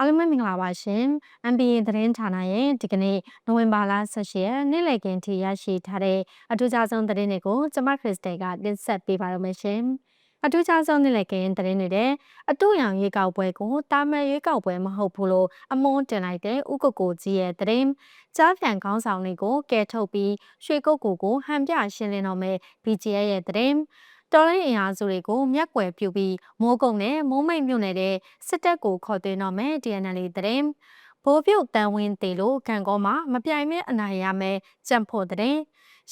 အားလုံးပဲမင်္ဂလာပါရှင် MBA သတင်းဌာနရဲ့ဒီကနေ့နိုဝင်ဘာလ18ရက်နေ့လည်ခင်းထိရရှိထားတဲ့အထူးခြားဆုံးသတင်းတွေကိုကျွန်မခရစ်စတယ်ကတင်ဆက်ပေးပါရမရှင်အထူးခြားဆုံးနေ့လည်ခင်းသတင်းတွေတဲ့အတူရောင်ရွေးကောက်ပွဲကိုတာမန်ရွေးကောက်ပွဲမဟုတ်ဘူးလို့အမွန်းတင်လိုက်တဲ့ဥက္ကကိုကြီးရဲ့သတင်းကြားဖြန်ခေါင်းဆောင်တွေကိုကဲထုတ်ပြီးရွှေကုတ်ကိုကိုဟန်ပြရှင်းလင်းတော်မဲ့ BGA ရဲ့သတင်း တော်လိုင်းအင်အားစုတွေကိုမျက်ကွယ်ပြုပြီးမိုးကုံနဲ့မိုးမိတ်မြို့နယ်တဲ့စစ်တပ်ကိုခေါ်သွင်းတော့မယ် DNL သတင်းဘိုးပြုတ်တန်ဝင်းတေလို့ကံကောမှာမပြိုင်မဲ့အနိုင်ရမယ်ကြံဖို့တဲ့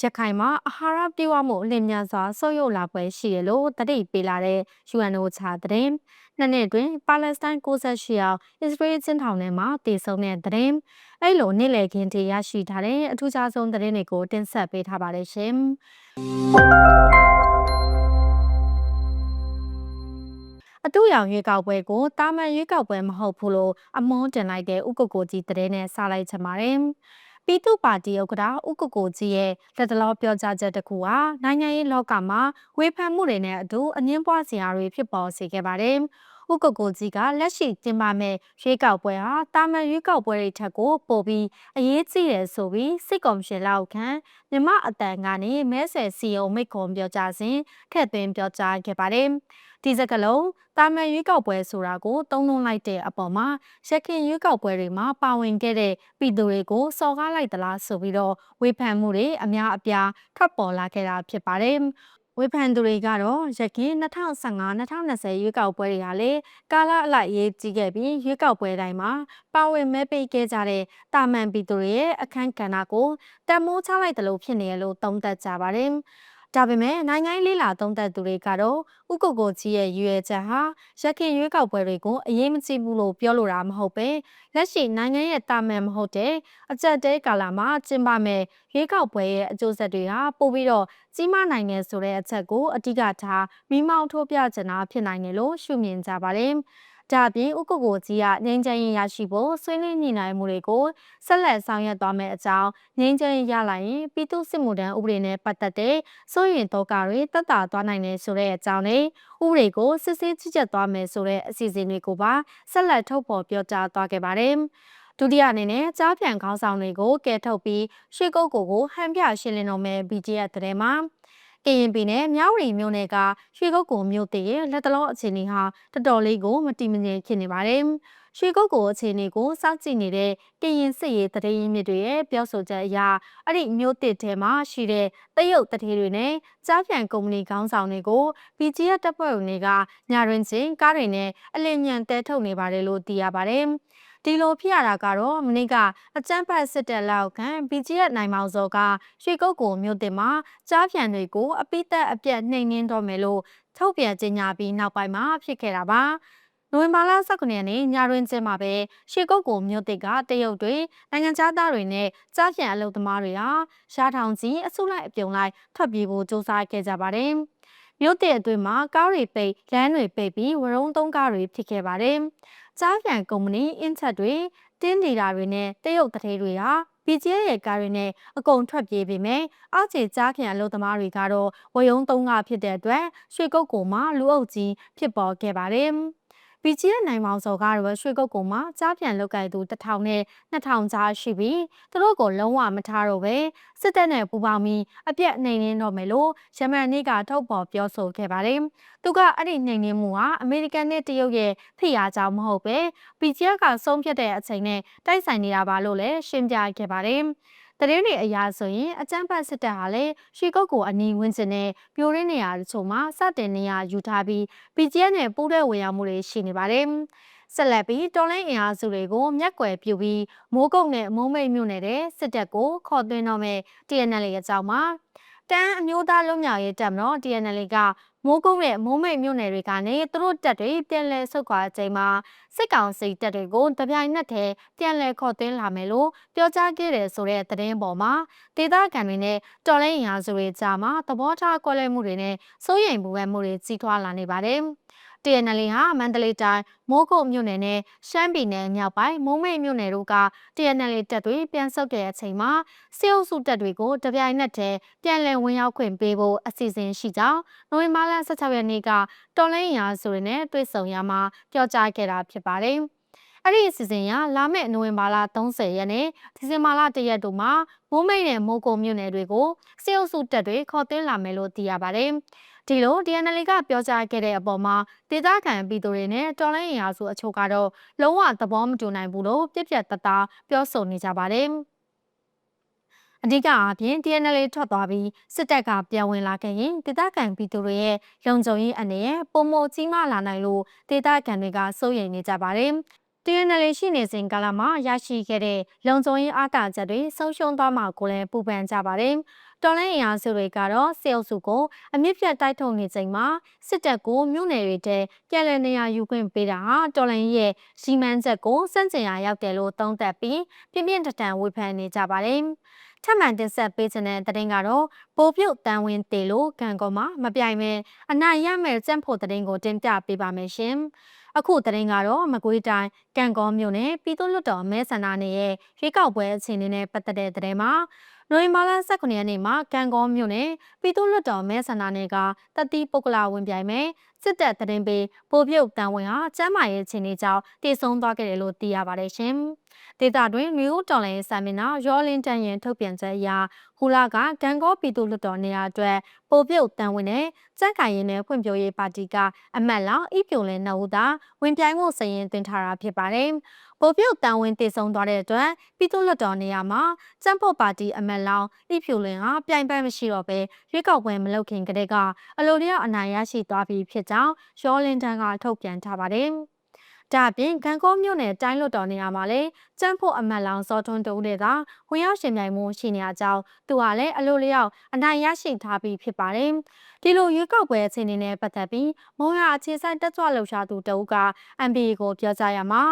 ရခိုင်မှာအာဟာရပြေဝမှုအလင်းမြန်စွာဆုပ်ယုပ်လာပွဲရှိရလို့တတိပေးလာတဲ့ UNO ချတဲ့နှစ်နှစ်တွင်ပါလက်စတိုင်း68ယောက်အစ္စရေးချင်းထောင်ထဲမှာတည်ဆုံတဲ့တဲ့အဲ့လိုနေ့လည်ခင်းထိရရှိထားတဲ့အထူးခြားဆုံးသတင်းတွေကိုတင်ဆက်ပေးထားပါတယ်ရှင် အတူရောင်ရွေးကောက်ပွဲကိုတာမန်ရွေးကောက်ပွဲမဟုတ်ဘူးလို့အမွန်းတင်လိုက်တဲ့ဥက္ကကိုကြီးတရင်နဲ့စလိုက်ချင်ပါတယ်။ပြည်သူ့ပါတီဥက္ကဋ္ဌဥက္ကကိုကြီးရဲ့လက်တလောပြောကြားချက်တစ်ခုဟာနိုင်ငံရေးလောကမှာဝေဖန်မှုတွေနဲ့အတူအငင်းပွားစရာတွေဖြစ်ပေါ်စေခဲ့ပါတယ်။ ဥက္ကကိုကြီးကလက်ရှိကျင်းပမဲ့ရွေးကောက်ပွဲဟာတာမန်ရွေးကောက်ပွဲတွေထက်ကိုပိုပြီးအရေးကြီးတယ်ဆိုပြီးစစ်ကော်မရှင်လက်အောက်ခံမြမအတန်ကနေမဲဆယ်စီယုံမိတ်ခွန်ပြောကြားစဉ်ထည့်သွင်းပြောကြားခဲ့ပါတယ်။ဒီစကလုံးတာမန်ရွေးကောက်ပွဲဆိုတာကိုတုံးလုံးလိုက်တဲ့အပေါ်မှာရခင်ရွေးကောက်ပွဲတွေမှာပါဝင်ခဲ့တဲ့ပြည်သူတွေကိုစော်ကားလိုက်သလားဆိုပြီးတော့ဝေဖန်မှုတွေအများအပြားထပ်ပေါ်လာခဲ့တာဖြစ်ပါတယ် ဝေဖန်သူတွေကတော့ရခင်2015-2020ရွေးကောက်ပွဲတွေဟာလေကာလအလိုက်ရေးကြီးခဲ့ပြီးရွေးကောက်ပွဲတိုင်းမှာပါဝင်မဲပေးခဲ့ကြတဲ့တာမန်ပြည်သူတွေရဲ့အခမ်းကဏ္ဍကိုတမိုးချလိုက်တယ်လို့ဖြစ်နေရလို့သုံးသပ်ကြပါတယ်။ ဒါပေမဲ့နိုင်ငံရေးလေးလာသုံးသပ်သူတွေကတော့ဥက္ကုကိုကြီးရဲ့ရွေချက်ဟာရခင်ရွေးကောက်ပွဲတွေကိုအရေးမကြီးဘူးလို့ပြောလိုတာမဟုတ်ပဲလက်ရှိနိုင်ငံရဲ့တာမန်မဟုတ်တဲ့အကြက်တဲကာလမှာကျင်းပမဲ့ရွေးကောက်ပွဲရဲ့အကျိုးဆက်တွေဟာပို့ပြီးတော့ကြီးမားနိုင်တယ်ဆိုတဲ့အချက်ကိုအဓိကထားမိမောင်းထိုးပြချင်တာဖြစ်နိုင်တယ်လို့ရှုမြင်ကြပါတယ်။ ဒါအပြင်ဥက္ကကိုကြီးကငြိမ်းချမ်းရေးရရှိဖို့ဆွေးနွေးညှိနှိုင်းမှုတွေကိုဆက်လက်ဆောင်ရွက်သွားမယ့်အကြောင်းငြိမ်းချမ်းရေးရလာရင်ပြည်သူစစ်မှုထမ်းဥပဒေနဲ့ပတ်သက်တဲ့စိုးရင်တော့ကတွေတက်တာသွားနိုင်တယ်ဆိုတဲ့အကြောင်းနဲ့ဥပဒေကိုစစ်ဆေးချချက်သွားမယ်ဆိုတဲ့အစီအစဉ်တွေကိုပါဆက်လက်ထုတ်ဖော်ပြောကြားသွားခဲ့ပါတယ်ဒုတိယအနေနဲ့ကြားပြန်ခေါင်းဆောင်တွေကိုကဲထုတ်ပြီးရှေ့ကုတ်ကိုကိုဟန်ပြရှင်းလင်းတော်မယ် BGF တဲ့မှာ ကရင်ပြည်နယ်မြဝတီမြို့နယ်ကရွှေကုတ်ကိုမြို့တည်ရဲ့လက်တလုံးအခြေအနေဟာတော်တော်လေးကိုမတည်မငြိမ်ဖြစ်နေပါတယ်။ရွှေကုတ်ကိုအခြေအနေကိုစောင့်ကြည့်နေတဲ့ကရင်စစ်ရေးတရေရင်းမြစ်တွေရဲ့ပြောဆိုချက်အရအဲ့ဒီမြို့တည်ထဲမှာရှိတဲ့တရုတ်တရေတွေနဲ့ကြားပြန်ကုမ္ပဏီခေါင်းဆောင်တွေကို BGF တပ်ဖွဲ့ဝင်တွေကညရွင်ချင်းကားတွေနဲ့အလင်းမြန်တဲထုတ်နေပါတယ်လို့သိရပါတယ်။ ဒီလိုဖြစ်ရတာကတော့မနေ့ကအကြမ်းဖက်စစ်တပ်လောက်ခံ BGF နိုင်မောင်စောကရွှေကုတ်ကိုမြို့တင်မှာကြားပြန်တွေကိုအပိသက်အပြတ်နှိမ်နှင်းတော့မယ်လို့ထုတ်ပြန်ကြေညာပြီးနောက်ပိုင်းမှာဖြစ်ခဲ့တာပါနိုဝင်ဘာလ19ရက်နေ့ညတွင်ကျင်းမှာပဲရှေကုတ်ကိုမြို့တိတ်ကတရုတ်တွေနိုင်ငံသားတွေနဲ့ကြားပြန်အလုပ်သမားတွေဟာရှားထောင်ကြီးအစုလိုက်အပြုံလိုက်ထွက်ပြေးဖို့စ조사ခဲ့ကြပါတယ်။မြို့တိတ်အတွင်းမှာကားတွေပိတ်လမ်းတွေပိတ်ပြီးဝရုံးသုံးကားတွေဖြစ်ခဲ့ပါတယ်။ ကြားပြန်ကုမ္ပဏီအင်ချက်တွေတင်းနေတာတွေနဲ့တရုတ်တထေးတွေဟာ BGA ရဲ့ကားတွေနဲ့အကုန်ထွက်ပြေးပေမဲ့အောက်ခြေကြားပြန်အလုပ်သမားတွေကတော့ဝယုံသုံးကဖြစ်တဲ့အတွက်ရွှေကုတ်ကိုမှလူအုပ်ကြီးဖြစ်ပေါ်ခဲ့ပါတယ်။ BGF နိုင်မောင်စောကတော့ရွှေကုတ်ကုံမှာကြားပြန်လုတ်ကိုက်သူ1000နဲ့2000ကြားရှိပြီးသူတို့ကိုလုံးဝမထားတော့ပဲစစ်တပ်နဲ့ပူးပေါင်းပြီးအပြက်နှိမ်နင်းတော့မယ်လို့ရမန်နေ့ကထုတ်ပေါ်ပြောဆိုခဲ့ပါတယ်။သူကအဲ့ဒီနှိမ်နင်းမှုဟာအမေရိကန်နဲ့တရုတ်ရဲ့ဖိအားကြောင့်မဟုတ်ပဲ BGF ကဆုံးဖြတ်တဲ့အချိန်နဲ့တိုက်ဆိုင်နေတာပါလို့လည်းရှင်းပြခဲ့ပါတယ်။ တရင်တွေအရာဆိုရင်အကြမ်းဖက်စစ်တပ်ဟာလည်းရှီကုတ်ကိုအနီးဝန်းကျင်နဲ့ပြိုရင်းနေရာတချို့မှာစတင်နေရယူထားပြီး BGF နဲ့ပူးတဲ့ဝင်ရောက်မှုတွေရှိနေပါတယ်။ဆက်လက်ပြီးတော်လိုင်းအင်အားစုတွေကိုမျက်ကွယ်ပြုပြီးမိုးကုတ်နဲ့မိုးမိတ်မြို့နယ်တဲ့စစ်တပ်ကိုခေါ်သွင်းတော့မဲ့ TNL ရဲ့အကြောင်းမှာတန်းအမျိုးသားလွတ်မြောက်ရေးတပ်မတော် TNL က မိုးကုတ်နဲ့မိုးမိတ်မြို့နယ်တွေကနေသူတို့တပ်တွေပြန်လည်ဆုတ်ခွာချိန်မှာစစ်ကောင်စီတပ်တွေကိုတပြိုင်နက်တည်းပြန်လည်ခေါ်သွင်းလာမယ်လို့ပြောကြားခဲ့တယ်ဆိုတဲ့သတင်းပေါ်မှာဒေသခံတွေနဲ့တော်လိုင်းရာစုတွေကြားမှာသဘောထားကွဲလွဲမှုတွေနဲ့စိုးရိမ်ပူပန်မှုတွေကြီးထွားလာနေပါတယ်။ TNL ဟာမန္တလေးတိုင်းမိုးကုတ်မြို့နယ်နဲ့ရှမ်းပြည်နယ်မြောက်ပိုင်းမုံမိတ်မြို့နယ်တို့က TNL တပ်တွေပြန်ဆုတ်တဲ့အချိန်မှာစစ်အုပ်စုတပ်တွေကိုတပြိုင်နက်တည်းပြန်လည်ဝင်ရောက်ခွင့်ပေးဖို့အစီအစဉ်ရှိကြောင်းနိုဝင်ဘာလ16ရက်နေ့ကတော်လိုင်းရာဆိုတွေနဲ့တွေ့ဆုံရမှာပြောကြားခဲ့တာဖြစ်ပါတယ်။အဲ့ဒီအစီအစဉ်ရလာမယ့်နိုဝင်ဘာလ30ရက်နေ့ဒီဇင်ဘာလ1ရက်တို့မှာမိုးမိတ်နဲ့မိုးကုံမြို့နယ်တွေကိုစေအုပ်စုတပ်တွေခေါ်သွင်းလာမယ်လို့သိရပါတယ်။ ဒီလို DNL ကပြောကြားခဲ့တဲ့အပေါ်မှာဒေသခံပြည်သူတွေနဲ့တော်လိုင်းအင်အားစုအချို့ကတော့လုံးဝသဘောမတူနိုင်ဘူးလို့ပြက်ပြက်တသားပြောဆိုနေကြပါတယ်။အဓိကအားဖြင့် DNL ထွက်သွားပြီးစစ်တပ်ကပြန်ဝင်လာခဲ့ရင်ဒေသခံပြည်သူတွေရဲ့လုံခြုံရေးအနေနဲ့ပုံမကြီးမားလာနိုင်လို့ဒေသခံတွေကစိုးရိမ်နေကြပါတယ်။ DNL ရှိနေစဉ်ကာလမှာရရှိခဲ့တဲ့လုံခြုံရေးအားတာချက်တွေဆုံးရှုံးသွားမှာကိုလည်းပူပန်ကြပါတယ်။တော်လိုင်းအင်အားစုတွေကတော့စေအုပ်စုကိုအမြင့်ပြတ်တိုက်ထုတ်နေချိန်မှာစစ်တပ်ကိုမြို့နယ်တွေထဲပြည်လည်နေရာယူခွင့်ပေးတာဟာတော်လိုင်းရဲ့စီမံချက်ကိုစန့်ကျင်ရာရောက်တယ်လို့သုံးသပ်ပြီးပြင်းပြင်းထန်ထန်ဝေဖန်နေကြပါတယ်။ထပ်မံတင်ဆက်ပေးခြင်းတဲ့တဲ့ရင်ကတော့ပိုပြုတ်တန်ဝင်တေလို့ကံကောမှာမပြိုင်မဲအနိုင်ရမဲ့စံဖို့တဲ့ရင်ကိုတင်ပြပေးပါမယ်ရှင်။ အခုတဲ့ရင်ကတော့မကွေးတိုင်းကံကောမြို့နယ်ပြည်သူ့လွတ်တော်မဲဆန္ဒနယ်ရဲ့ရွေးကောက်ပွဲအခြေအနေနဲ့ပတ်သက်တဲ့တဲ့ရင်မှာနိုဝင်ဘာလ18ရက်နေ့မှာကံကောမြို့နယ်ပြည်သူ့လွတ်တော်မဲဆန္ဒနယ်ကတတိပုဂ္ဂလဝင်ပြိုင်မဲ့စစ်တပ်တရင်ပေးပိုပြုတ်တန်ဝင်ဟာကျမ်းမာရေးအခြေအနေကြောင့်တည်ဆုံသွားခဲ့တယ်လို့သိရပါတယ်ရှင်။ ဒေသတွင်မြို့တော်လိုင်းဆာမင်နာရောလင်းတန်ရင်ထုတ်ပြန်ချက်အရဟူလာကဂန်ကောပြည်သူ့လွှတ်တော်နေရာအတွက်ပိုပြုတ်တန်ဝင်နဲ့စက်ကိုင်ရင်နဲ့ဖွံ့ဖြိုးရေးပါတီကအမတ်လောင်ဤပြိုလင်းနှုတ်သာဝင်ပြိုင်မှုစရင်တင်ထားတာဖြစ်ပါတယ်။ပိုပြုတ်တန်ဝင်တည်ဆုံသွားတဲ့အတွက်ပြည်သူ့လွှတ်တော်နေရာမှာစံဖို့ပါတီအမတ်လောင်ဤပြိုလင်းဟာပြိုင်ပွဲမရှိတော့ဘဲရွေးကောက်ပွဲမလုပ်ခင်ကတည်းကအလိုလျောက်အနိုင်ရရှိသွားပြီဖြစ်ကြောင်းရောလင်းတန်ကထုတ်ပြန်ထားပါတယ်။ ဒါအပြင်ဂန်ကောမြို့နယ်တိုင်းလွတ်တော်နေရာမှာလည်းကျန်းဖို့အမတ်လောင်စောထွန်းတုံးတဲ့ကဝင်ရောက်ရှင်ပြိုင်မှုရှိနေအကြောင်းသူကလည်းအလိုလျောက်အနိုင်ရရှိထားပြီးဖြစ်ပါတယ်။ဒီလိုရွေးကောက်ပွဲအခြေအနေနဲ့ပတ်သက်ပြီးမုံရအခြေဆိုင်တက်ကြွလှုပ်ရှားသူတဦးက MBA ကိုပြောကြားရမှာ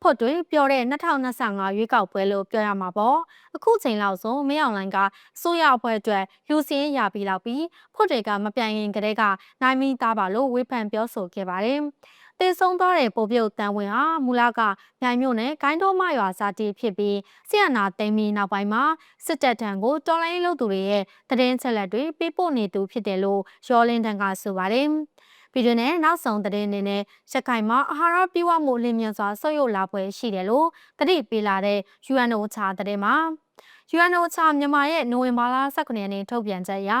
ဖွတ်တွေပြောတဲ့2025ရွေးကောက်ပွဲလို့ပြောရမှာပေါ့အခုချိန်လောက်ဆိုမင်းအောင်လိုင်းကစိုးရအဖွဲ့အတွက်လူစင်းရပြီးလောက်ပြီးဖွတ်တွေကမပြိုင်ရင်ကလေးကနိုင်မိသားပါလို့ဝေဖန်ပြောဆိုခဲ့ပါတယ်။ တည်ဆုံသွားတဲ့ပိုပြုတ်တန်ဝင်ဟာမူလကမြိုင်မြို့နယ်ဂိုင်းတော်မရွာစာတီဖြစ်ပြီးဆီယနာသိမ်းပြီးနောက်ပိုင်းမှာစစ်တပ်ထံကိုတော်လိုင်းလုပ်သူတွေရဲ့တရင်ချက်လက်တွေပေးပို့နေသူဖြစ်တယ်လို့ရောလင်းတန်ကဆိုပါတယ်ပြည်တွင်းနဲ့နောက်ဆုံးသတင်းအနေနဲ့ရခိုင်မှာအာဟာရပြည့်ဝမှုလင်းမြန်စွာဆုတ်ယုတ်လာပွဲရှိတယ်လို့တတိပေးလာတဲ့ UNO ချာတဲ့မှာ UNO ချာမြန်မာရဲ့နိုဝင်ဘာလ19ရက်နေ့ထုတ်ပြန်ချက်အရ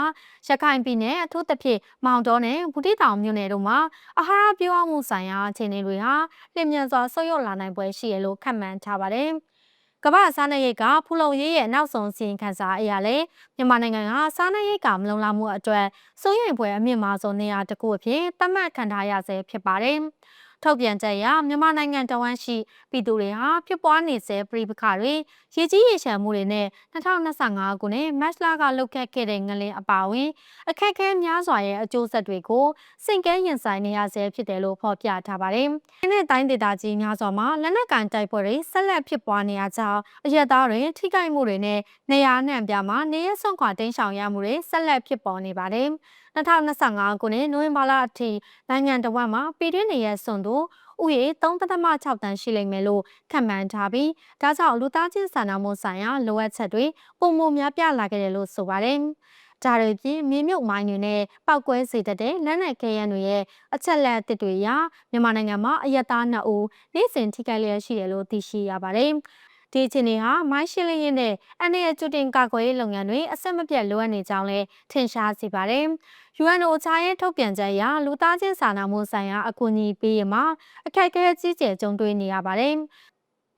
ရခိုင်ပြည်နယ်အထူးသဖြင့်မောင်တော်နဲ့ဘူးတိတောင်မြို့နယ်တို့မှာအာဟာရပြည့်ဝမှုဆိုင်ရာအခြေအနေတွေဟာလျင်မြန်စွာဆုတ်ယုတ်လာနိုင်ပွဲရှိရလို့ခန့်မှန်းထားပါတယ်။ကမ္ဘာစားနပ်ရိတ်ကဖူလုံရေးရဲ့နောက်ဆုံးစီရင်ခံစာအရာလဲမြန်မာနိုင်ငံကစားနပ်ရိတ်ကမလုံလောက်မှုအတွက်စိုးရိမ်ဖွယ်အမြင့်မားဆုံးနေရာတစ်ခုအဖြစ်သတ်မှတ်ခံထားရဆဲဖြစ်ပါတယ်။ ထုတ်ပြန်ချက်အရမြန်မာနိုင်ငံတဝန်းရှိပြည်သူတွေဟာဖြစ်ပွားနေဆဲပြည်ပခါတွေရေကြီးရေရှမ်းမှုတွေနဲ့2025ခုနှစ်မတ်လကလုပ်ခဲ့ခဲ့တဲ့ငလင်အပါအဝင်အခက်အခဲများစွာရဲ့အကျိုးဆက်တွေကိုစိတ်ကဲရင်ဆိုင်နေရဆဲဖြစ်တယ်လို့ဖော်ပြထားပါတယ်။ဒီနေ့တိုင်းဒေသကြီးများစွာမှာလက်နက်ကန်တိုက်ပွဲတွေဆက်လက်ဖြစ်ပွားနေရကြောင်းအရက်သားတွေထိခိုက်မှုတွေနဲ့နေရာနှံ့ပြမှာနေရဆွန့်ခွာတိမ်းရှောင်ရမှုတွေဆက်လက်ဖြစ်ပေါ်နေပါတယ်။ 2025ခုနှစ်နိုဝင်ဘာလအထိနိုင်ငံတော်မှာပြည်တွင်းနေရစွန်သူဥယေ3.6တန်းရှိလိမ့်မယ်လို့ခန့်မှန်းထားပြီးဒါကြောင့်လူသားချင်းစာနာမှုဆိုင်ရာလိုအပ်ချက်တွေပုံမများပြလာခဲ့တယ်လို့ဆိုပါတယ်။ဒါတွေပြင်မြေမြုပ်မိုင်းတွေနဲ့ပောက်ကွဲစေတတ်တဲ့လက်နက်ခဲယမ်းတွေရဲ့အချက်လက်အသစ်တွေရမြန်မာနိုင်ငံမှာအယက်သား2ဦးနေ့စဉ်ထိခိုက်လျက်ရှိတယ်လို့သိရှိရပါတယ်။ ဒီအခြေအနေဟာမိုင်းရှင်းလင်းရေးနဲ့အန်ရကျွတင်ကာကွယ်ရေးလုပ်ငန်းတွေအဆက်မပြတ်လိုအပ်နေကြောင်းလည်းထင်ရှားစေပါတယ်။ UNO ချာရဲ့ထုတ်ပြန်ချက်အရလူသားချင်းစာနာမှုဆိုင်ရာအကူအညီပေးရမှာအခက်အခဲကြီးကျယ်ကြုံတွေ့နေရပါတယ်။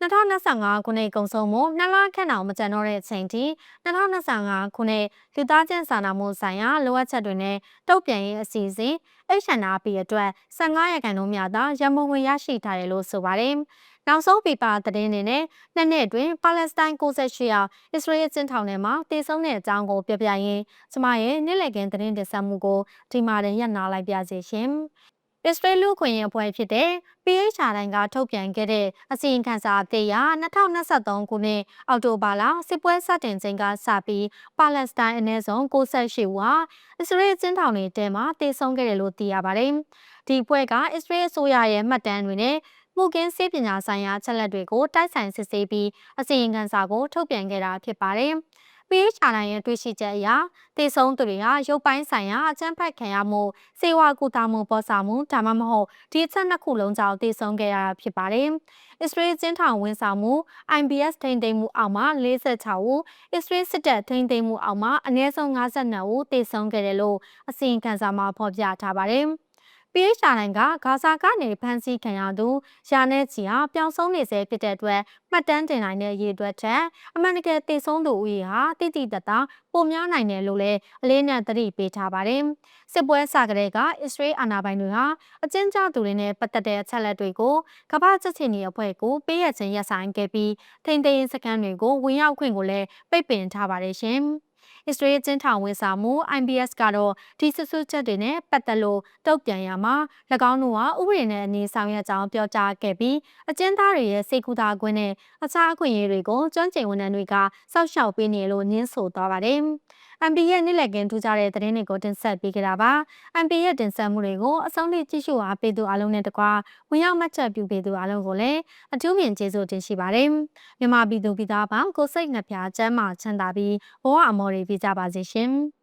2025ခုနှစ်ကုန်ဆုံးမှုနှစ်လခန့်အောင်မကျန်တော့တဲ့အချိန်ထိ2025ခုနှစ်လူသားချင်းစာနာမှုဆိုင်ရာလိုအပ်ချက်တွေနဲ့တုံ့ပြန်ရေးအစီအစဉ် HNRP အတွက်15ရာခိုင်နှုန်းများသာရမုံဝင်ရရှိထားတယ်လို့ဆိုပါတယ်။ နောက်ဆုံးပြပသတင်းတွေနဲ့နှစ်နှစ်အတွင်းပါလက်စတိုင်း68ယောက်အစ္စရေးကျင်းထောင်ထဲမှာတည်ဆုံတဲ့အကြောင်းကိုပြပြရင်းကျမရဲ့နေ့လည်ခင်းသတင်းတင်ဆက်မှုကိုဒီမှာတင်ရပ်နာလိုက်ပါစေရှင်။အစ္စရေးလူခွင့်ရေးအဖွဲ့ဖြစ်တဲ့ PHR တိုင်းကထုတ်ပြန်ခဲ့တဲ့အစီရင်ခံစာအသစ်အရ2023ခုနှစ်အောက်တိုဘာလစစ်ပွဲစတင်ချိန်ကစပြီးပါလက်စတိုင်းအနည်းဆုံး68ဦးဟာအစ္စရေးကျင်းထောင်တွေထဲမှာတည်ဆုံခဲ့တယ်လို့သိရပါတယ်။ဒီပွဲကအစ္စရေးအစိုးရရဲ့မှတ်တမ်းတွေနဲ့ မှုကင်းစေပညာဆိုင်ရာချက်လက်တွေကိုတိုက်ဆိုင်စစ်ဆေးပြီးအစီရင်ခံစာကိုထုတ်ပြန်ခဲ့တာဖြစ်ပါတယ်။ PHRN ရဲ့တွေ့ရှိချက်အရတည်ဆုံးသူတွေဟာရုပ်ပိုင်းဆိုင်ရာအကြမ်းဖက်ခံရမှုစေဝါကူတာမှုပေါ်ဆောင်မှုဒါမှမဟုတ်ဒီအချက်နှစ်ခုလုံးကြောင့်တည်ဆုံးခဲ့ရတာဖြစ်ပါတယ်။အစ္စရေးကျင်းထောင်ဝန်ဆောင်မှု IBS ထိန်းသိမ်းမှုအောက်မှာ46ဦးအစ္စရေးစစ်တပ်ထိန်းသိမ်းမှုအောက်မှာအနည်းဆုံး52ဦးတည်ဆုံးခဲ့တယ်လို့အစီရင်ခံစာမှာဖော်ပြထားပါတယ်။ PHRN ကဂါဇာကနေဖမ်းဆီးခံရသူရာနဲ့ချီဟာပျောက်ဆုံးနေဆဲဖြစ်တဲ့အတွက်မှတ်တမ်းတင်နိုင်တဲ့ရေးအတွက်ချက်အမှန်တကယ်တည်ဆုံးသူဦးရေဟာတိတိတတ်တာပိုများနိုင်တယ်လို့လည်းအလေးနက်သတိပေးထားပါတယ်။စစ်ပွဲစကတဲ့ကအစ္စရေးအာဏာပိုင်တွေဟာအကျဉ်းချသူတွေနဲ့ပတ်သက်တဲ့အချက်လက်တွေကိုကမ္ဘာ့စစ်ချင်ရေးအဖွဲ့ကိုပေးရခြင်းရပ်ဆိုင်ခဲ့ပြီးထိန်းသိမ်းရေးစခန်းတွေကိုဝင်ရောက်ခွင့်ကိုလည်းပိတ်ပင်ထားပါတယ်ရှင်။ အစ္စရေးကျင်းထောင်ဝန်ဆောင်မှု IBS ကတော့ဒီဆွဆွချက်တွေနဲ့ပတ်သက်လို့တုံ့ပြန်ရမှာ၎င်းတို့ဟာဥပဒေနဲ့အညီဆောင်ရွက်ကြောင်းပြောကြားခဲ့ပြီးအကျဉ်းသားတွေရဲ့စိတ်ကူးတာခွင့်နဲ့အခြားအခွင့်အရေးတွေကိုကျွမ်းကျင်ဝန်ထမ်းတွေကစောင့်ရှောက်ပေးနေလို့ညင်းဆိုသွားပါတယ်။ MP ရဲ့နေ့လည်ခင်းထူးခြားတဲ့သတင်းတွေကိုတင်ဆက်ပေးကြတာပါ။ MP ရဲ့တင်ဆက်မှုတွေကိုအဆုံးထိကြည့်ရှုအားပေးသူအားလုံးနဲ့တကွာဝင်ရောက်မှတ်ချက်ပြုပေးသူအားလုံးကိုလည်းအထူးမြင်ကျေးဇူးတင်ရှိပါတယ်။မြန်မာပြည်သူပြည်သားပေါင်းကိုစိတ်နှပြချမ်းမာချမ်းသာပြီးဘဝအမော်တွေပြကြပါစေရှင်။